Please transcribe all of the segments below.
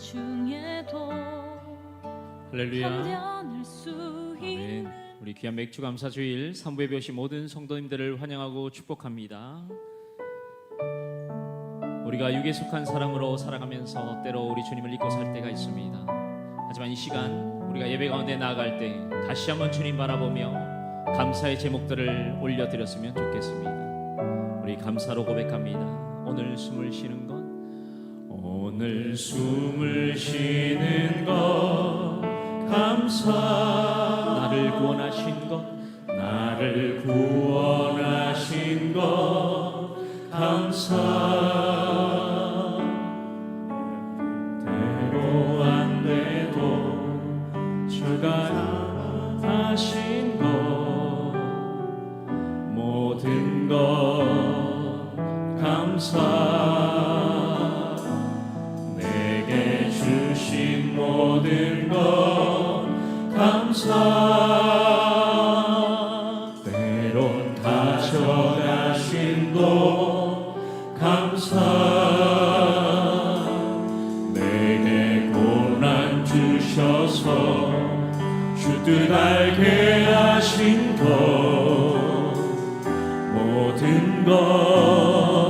중에도 할렐루야. 아멘. 우리 귀한 맥주 감사 주일 3부에 배우신 모든 성도님들을 환영하고 축복합니다. 우리가 육에 속한 사람으로 살아가면서 때로 우리 주님을 잊고 살 때가 있습니다. 하지만 이 시간 우리가 예배 가운데 나아갈 때 다시 한번 주님 바라보며 감사의 제목들을 올려드렸으면 좋겠습니다. 우리 감사로 고백합니다. 오늘 숨을 쉬는 것 오늘 숨을 쉬는 것 감사. 나를 구원하신 것 나를 구원하신 것 감사. 때로 안 돼도 주가 하신 것 모든 것 감사 감사 때론 가져가신 것 감사. 내게 고난 주셔서 주 뜻 알게 하신 것 모든 것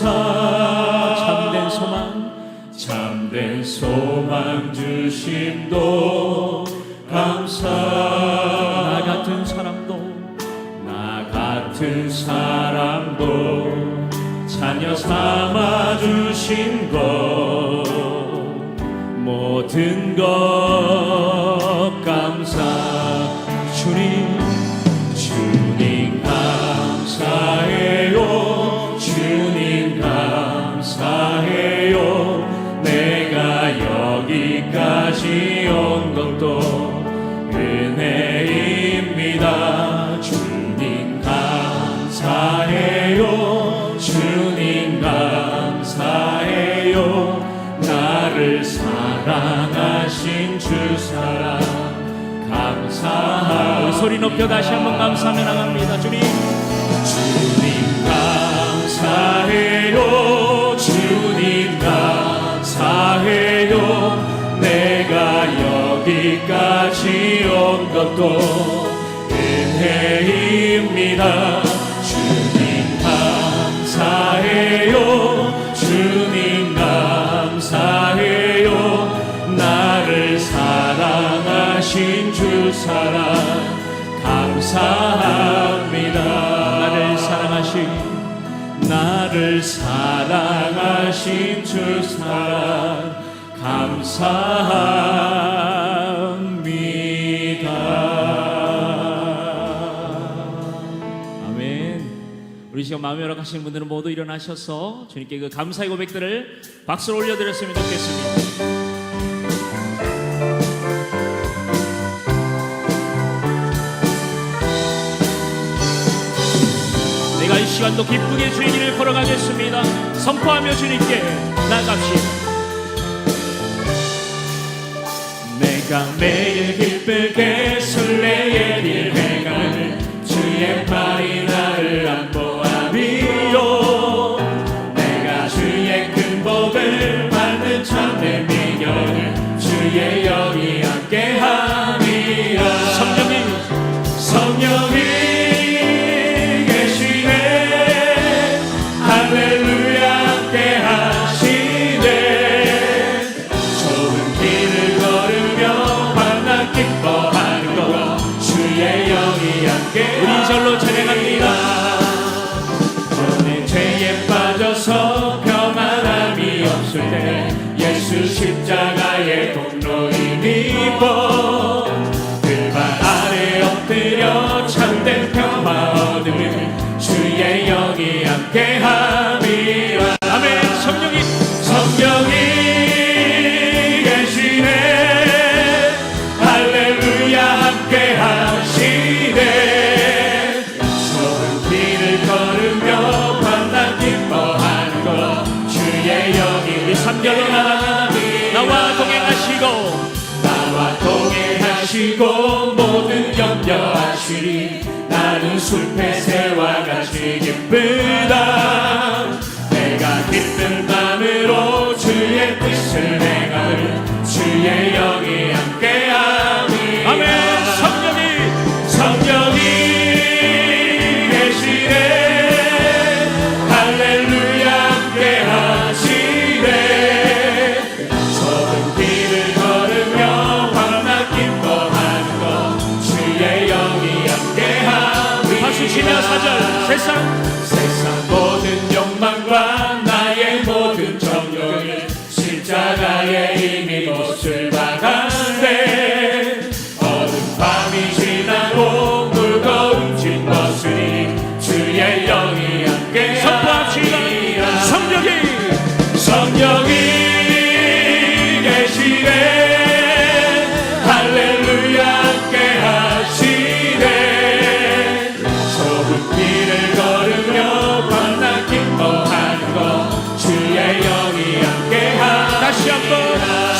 감사 참된 소망 참된 소망 주심도 감사. 나 같은 사람도 나 같은 사람도 자녀 삼아 주신 것 모든 것 우리 높여 다시 한번 감사하며 나갑니다. 주님. 주님 감사해요. 주님 감사해요. 내가 여기까지 온 것도 은혜입니다. 주님 감사해요. 주님 감사해요. 나를 사랑하신 주 사랑 감사합니다. 나를 사랑하신 나를 사랑하신 주 사랑 감사합니다. 아멘. 우리 지금 마음이 열악하신 분들은 모두 일어나셔서 주님께 그 감사의 고백들을 박수로 올려드렸으면 좋겠습니다 시간도 기쁘게 주의 길을 걸어가겠습니다. 선포하며 주님께 나갑시다. 내가 매일 기쁘게 순 십자가의 공로인 입어 그발 아래 엎드려 참된 평화 얻을 주의 영이 함께하 하시고 모든 염려 하시니 나는 술패 새와 같이 기쁘다. 내가 기쁜 밤으로 주의 뜻을 행하리 주의 영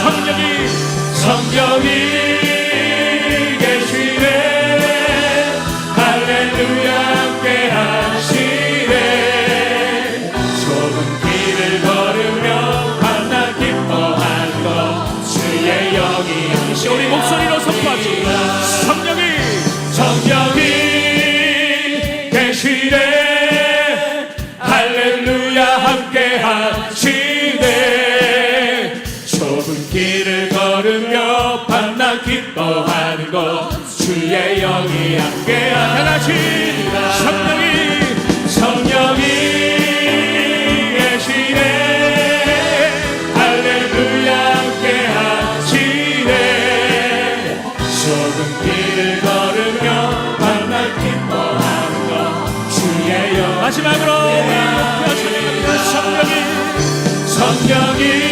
성령이 성령이. 기뻐하는 것. 주의 영이 함께한 하나씩 성령이 성령이 계시네. 할렐루야 함께하시네. 좁은 길을 걸으며 만나 기뻐하는 것. 주의 영 마지막으로 성령이 성령이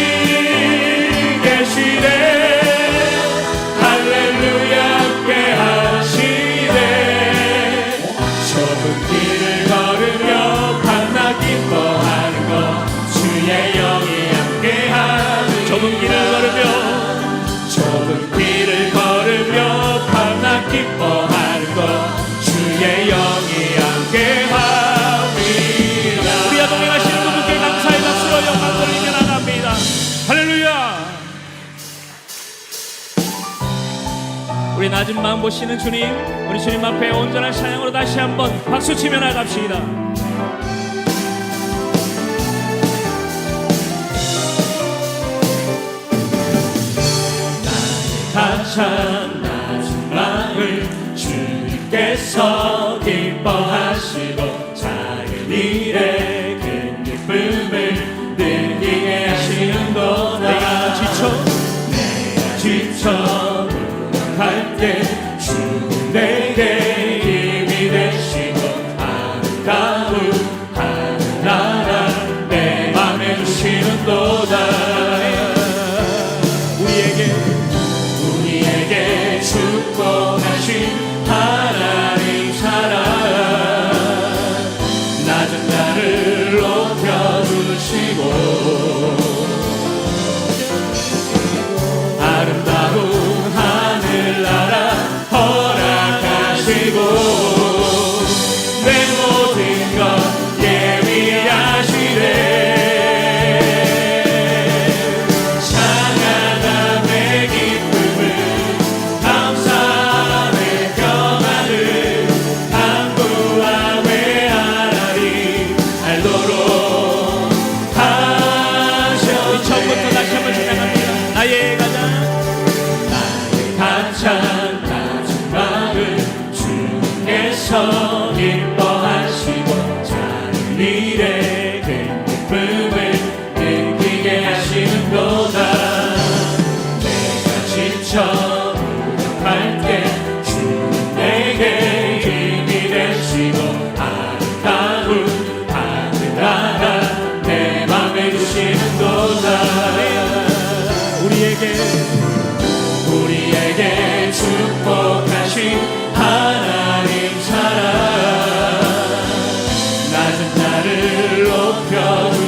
기뻐하는 것 주의 영이 함께함이라 우리와 동행하시는 그분께 감사의 박수로 영광 돌리며 나갑니다. 할렐루야! 우리 낮은 마음 보시는 주님 우리 주님 앞에 온전한 찬양으로 다시 한번 박수치며 나갑시다. 참 주시고 나를 높여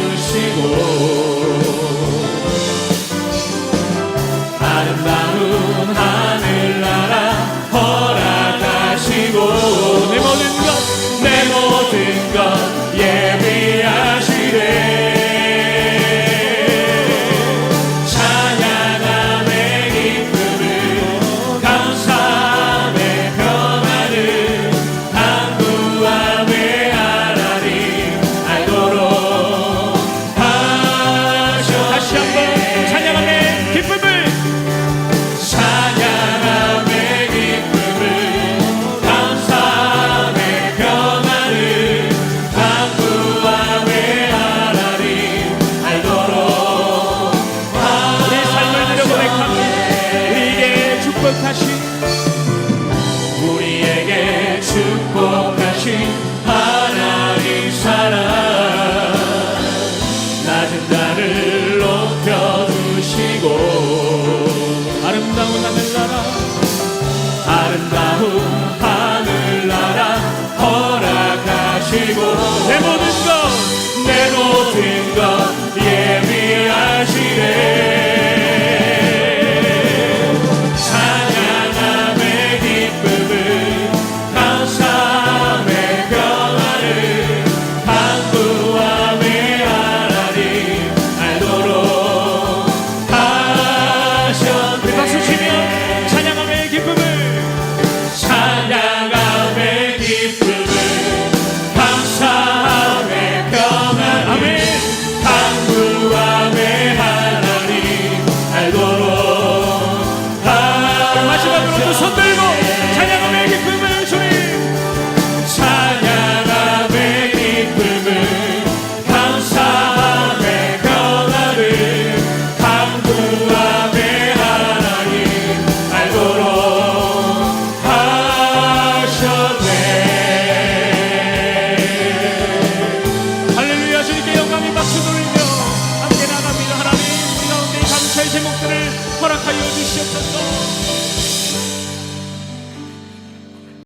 축복하신 우리에게 축복하신 하나님 사랑. 낮은 나를 높여주시고 아름다운 하늘나라 아름다운 하늘나라 허락하시고